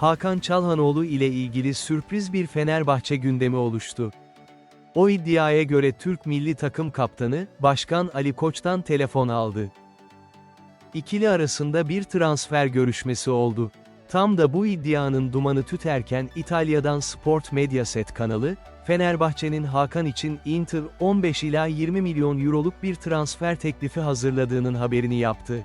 Hakan Çalhanoğlu ile ilgili sürpriz bir Fenerbahçe gündemi oluştu. O iddiaya göre Türk milli takım kaptanı, Başkan Ali Koç'tan telefon aldı. İkili arasında bir transfer görüşmesi oldu. Tam da bu iddianın dumanı tüterken İtalya'dan Sport Mediaset kanalı, Fenerbahçe'nin Hakan için Inter 15 ila 20 milyon euroluk bir transfer teklifi hazırladığının haberini yaptı.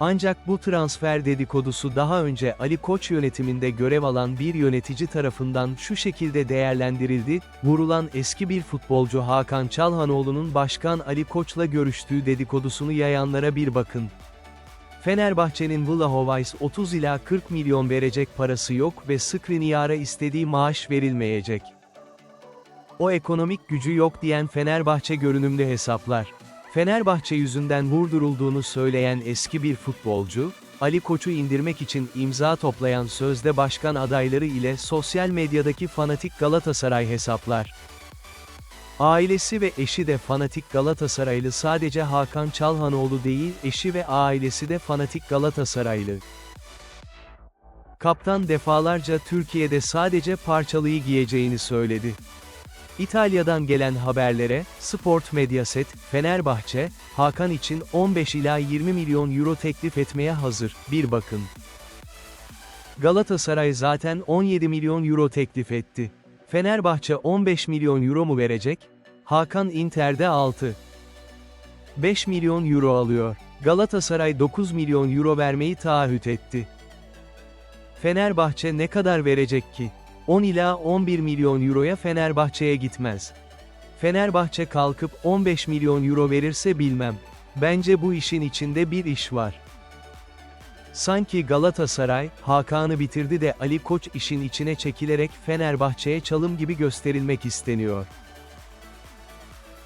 Ancak bu transfer dedikodusu daha önce Ali Koç yönetiminde görev alan bir yönetici tarafından şu şekilde değerlendirildi, vurulan eski bir futbolcu Hakan Çalhanoğlu'nun Başkan Ali Koç'la görüştüğü dedikodusunu yayanlara bir bakın. Fenerbahçe'nin Vlahovic 30 ila 40 milyon verecek parası yok ve Skriniar'a istediği maaş verilmeyecek. O ekonomik gücü yok diyen Fenerbahçe görünümlü hesaplar. Fenerbahçe yüzünden vurdurulduğunu söyleyen eski bir futbolcu, Ali Koç'u indirmek için imza toplayan sözde başkan adayları ile sosyal medyadaki fanatik Galatasaray hesaplar. Ailesi ve eşi de fanatik Galatasaraylı sadece Hakan Çalhanoğlu değil, eşi ve ailesi de fanatik Galatasaraylı. Kaptan defalarca Türkiye'de sadece parçalıyı giyeceğini söyledi. İtalya'dan gelen haberlere, Sport Mediaset, Fenerbahçe, Hakan için 15 ila 20 milyon euro teklif etmeye hazır, bir bakın. Galatasaray zaten 17 milyon euro teklif etti. Fenerbahçe 15 milyon euro mu verecek? Hakan Inter'de 6. 5 milyon euro alıyor. Galatasaray 9 milyon euro vermeyi taahhüt etti. Fenerbahçe ne kadar verecek ki? 10 ila 11 milyon euroya Fenerbahçe'ye gitmez. Fenerbahçe kalkıp 15 milyon euro verirse bilmem. Bence bu işin içinde bir iş var. Sanki Galatasaray, Hakan'ı bitirdi de Ali Koç işin içine çekilerek Fenerbahçe'ye çalım gibi gösterilmek isteniyor.